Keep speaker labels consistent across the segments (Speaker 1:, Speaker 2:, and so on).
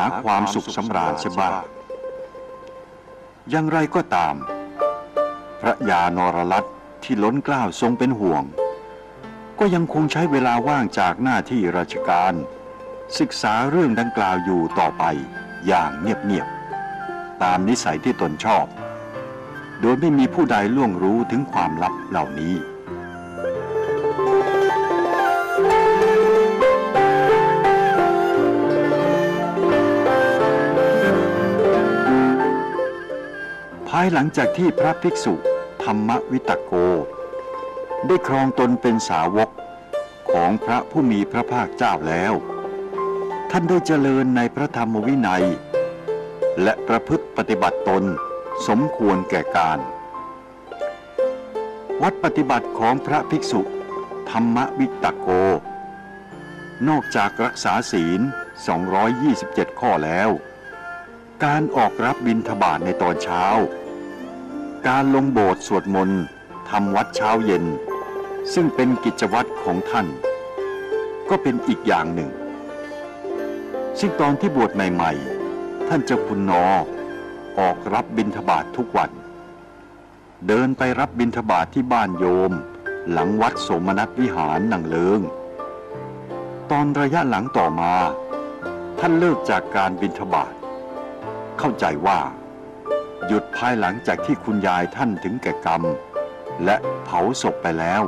Speaker 1: าความสุขสำราญเสียบ้างอย่างไรก็ตาม พระยานรลัตน์ที่ล้นเกล้าวทรงเป็นห่วง ก็ยังคงใช้เวลาว่างจากหน้าที่ราชการ ศึกษาเรื่องดังกล่าวอยู่ต่อไปอย่างเงียบๆตามนิสัยที่ตนชอบ โดยไม่มีผู้ใดล่วงรู้ถึงความลับเหล่านี้ายหลังจากที่พระภิกษุธรรมวิตโก ได้ครองตนเป็นสาวกของพระผู้มีพระภาคเจ้าแล้ว ท่านได้เจริญในพระธรรมวินัย และประพฤติปฏิบัติตนสมควรแก่การ วัดปฏิบัติของพระภิกษุ ธรรมวิตโก นอกจากรักษาศีล 227 ข้อแล้ว การออกรับบิณฑบาตในตอนเช้า การลงโบสถ์สวดมนต์ทำวัดเช้าเย็น ซึ่งเป็นกิจวัตรของท่าน ก็เป็นอีกอย่างหนึ่ง ซึ่งตอนที่บวชใหม่ๆ ท่านเจ้าคุณนอออกรับบิณฑบาตททุกวัน เดินไปรับบิณฑบาตทที่บ้านโยม หลังวัดสมนัสวิหารหนังเลิง ตอนระยะหลังต่อมา ท่านเลิกจากการบิณฑบาตเข้าใจว่า หยุดภายหลังจากที่คุณยายท่านถึงแก่กรรม และเผาศพไปแล้ว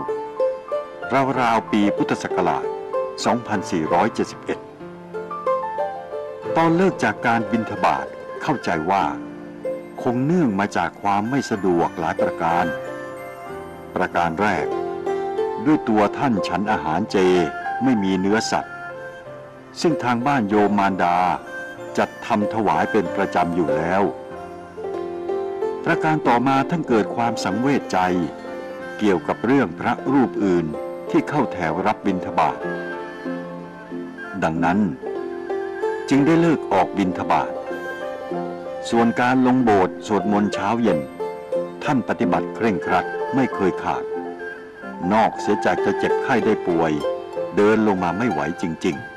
Speaker 1: ราวๆปีพุทธศักราช 2471 ตอนเลิกจากการบินทบาทเข้าใจว่า คงเนื่องมาจากความไม่สะดวกหลายประการ ประการแรก ด้วยตัวท่านฉันอาหารเจไม่มีเนื้อสัตว์ ซึ่งทางบ้านโยมมารดาจัดทำถวายเป็นประจำอยู่แล้ว ประการต่อมาท่านเกิดความสังเวชใจ เกี่ยวกับเรื่องพระรูปอื่นที่เข้าแถวรับบิณฑบาตดังนั้น จึงได้เลิกออกบิณฑบาตส่วนการลงโบสถ์สวดมนต์เช้าเย็น ท่านปฏิบัติเคร่งครัดไม่เคยขาด นอกเสียจากจะเจ็บไข้ได้ป่วย เดินลงมาไม่ไหวจริง ๆ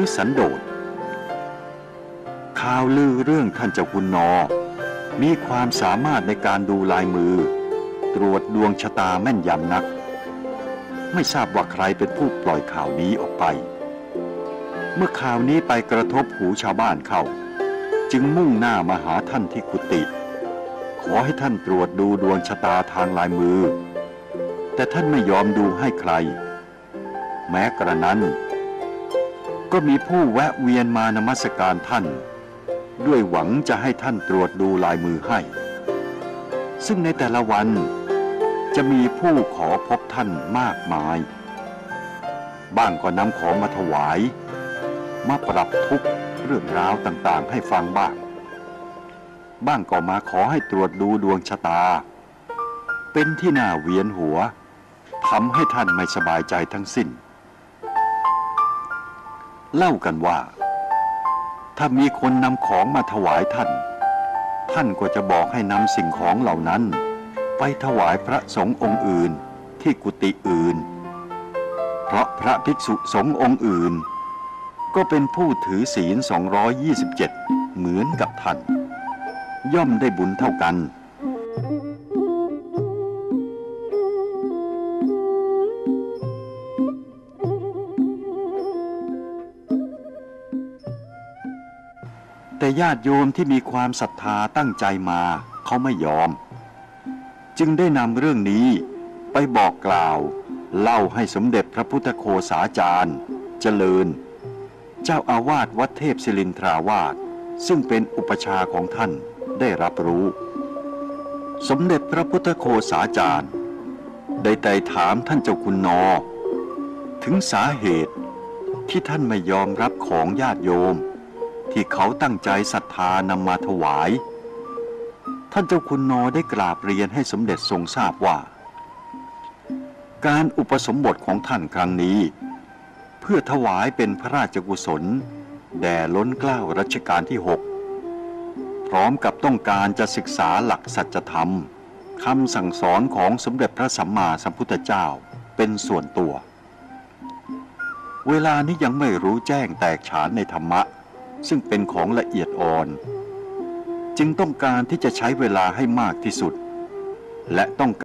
Speaker 1: ือสันโดษข่าวลือเรื่องท่านเจ้าคุณนอ มีความสามารถในการดูลายมือ ตรวจดวงชะตาแม่นยำนัก ไม่ทราบว่าใครเป็นผู้ปล่อยข่าวนี้ออกไป เมื่อข่าวนี้ไปกระทบหูชาวบ้านเข้า จึงมุ่งหน้ามาหาท่านที่กุฏิขอให้ท่านตรวจดูดวงชะตาทางลายมือ แต่ท่านไม่ยอมดูให้ใคร แม้กระนั้น ก็มีผู้แวะเวียนมานมัสการท่าน ด้วยหวังจะให้ท่านตรวจดูลายมือให้ ซึ่งในแต่ละวันจะมีผู้ขอพบท่านมากมาย บ้างก็นำของมาถวาย มาปรับทุกเรื่องราวต่างๆ ให้ฟังบ้าง บ้างก็มาขอให้ตรวจดูดวงชะตา เป็นที่น่าเวียนหัวทำให้ท่านไม่สบายใจทั้งสิ้น เล่ากันว่า ถ้ามีคนนำของมาถวายท่าน ท่านก็จะบอกให้นำสิ่งของเหล่านั้น ไปถวายพระสงฆ์องค์อื่นที่กุฏิอื่น เพราะพระภิกษุสงฆ์องค์อื่น ก็เป็นผู้ถือศีล 227 เหมือนกับท่าน ย่อมได้บุญเท่ากัน แต่ญาติโยมที่มีความศรัทธาตั้งใจมาเขาไม่ยอม จึงได้นำเรื่องนี้ไปบอกกล่าว เล่าให้สมเด็จพระพุทธโฆษาจารย์ เจริญ เจ้าอาวาสวัดเทพศิรินทราวาสซึ่งเป็นอุปชาของท่านได้รับรู้ สมเด็จพระพุทธโฆษาจารย์ ได้ไต่ถามท่านเจ้าคุณนอ ถึงสาเหตุที่ท่านไม่ยอมรับของญาติโยม ที่เขาตั้งใจศรัทธานำมาถวาย ท่านเจ้าคุณนอได้กราบเรียนให้สมเด็จทรงทราบว่า การอุปสมบทของท่านครั้งนี้ เพื่อถวายเป็นพระราชกุศล แด่ล้นเกล้ารัชกาลที่หกพร้อมกับต้องการจะศึกษาหลักสัจธรรมคำสั่งสอนของสมเด็จพระสัมมาสัมพุทธเจ้าเป็นส่วนตัว เวลานี้ยังไม่รู้แจ้งแตกฉานในธรรมะ ซึ่งเป็นของละเอียดอ่อน จึงต้องการที่จะใช้เวลาให้มากที่สุด และต้อง